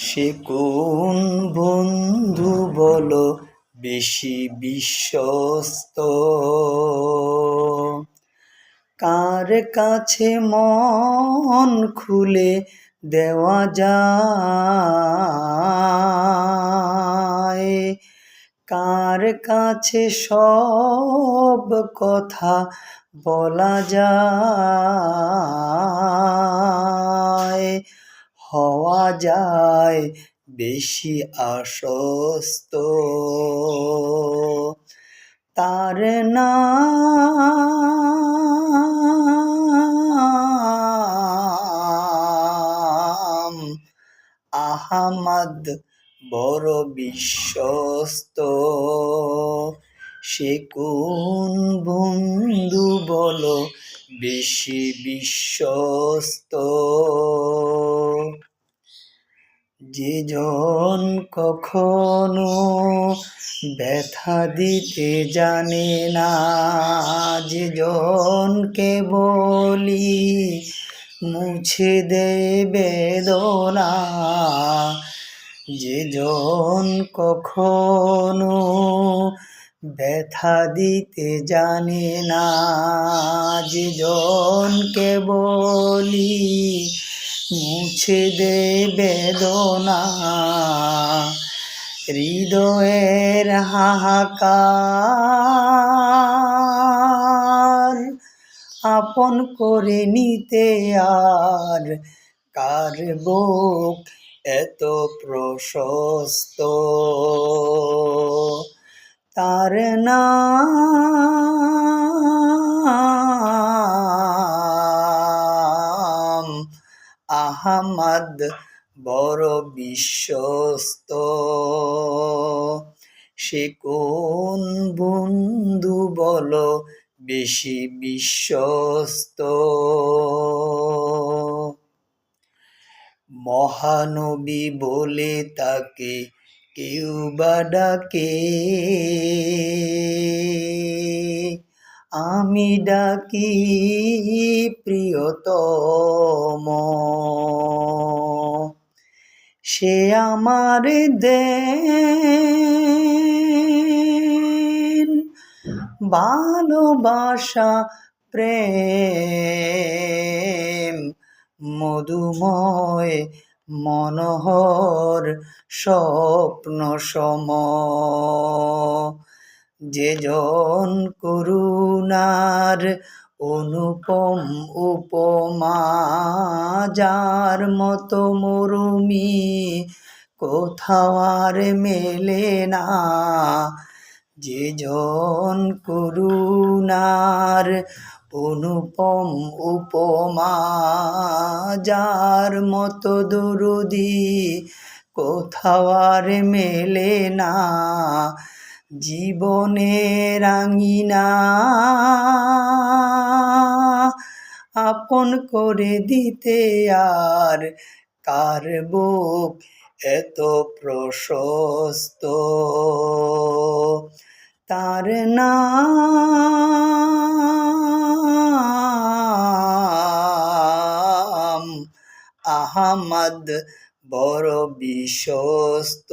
সে কোন বন্ধু বলো বেশি বিশ্বস্ত? কার কাছে মন খুলে দেওয়া যায়? কার কাছে সব কথা বলা যায়? যায় বেশি আশ্বস্ত। তার নাম আহমদ বড় বিশ্বস্ত। সে কোন বন্ধু বলো বেশি বিশ্বস্ত? যে জন কখনো ব্যথা দিতে জানে না, যে জনকে বলি মুছে দে বেদনা যে জন কখনো ব্যথা দিতে জানে না, যে জনকে বলি মুছে দে বেদনা। হৃদয়ের হাহাকার আপন করে নিতে আর কার বুক এত প্রশস্ত? তার নাম আহমদ বড় বিশ্বস্ত। সে কোন বন্ধু বলো বেশি বিশ্বস্ত? মহানবী বলে তাকে কেউ বা ডাকে। আমি ডাকি প্রিয়তম। সে আমার দেন। ভালোবাসা প্রেম মধুময় মনোহর স্বপ্ন সম যে জন করুণার অনুপম উপমা, যার মতো মরুমি কোথাও আর মেলে না। যে জন করুণার অনুপম উপমা, যার মতো দরদি কোথাও আর মেলে না। জীবনের আঙিনা আপন করে দিতে আর কার বুক এত প্রশস্ত? তার নাম আহমদ বড় বিশ্বস্ত।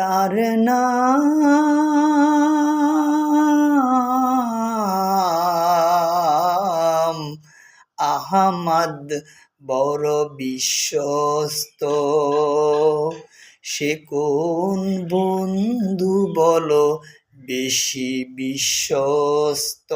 তার নাম আহমদ বড় বিশ্বস্ত। সে কোন বন্ধু বলো বেশি বিশ্বস্ত?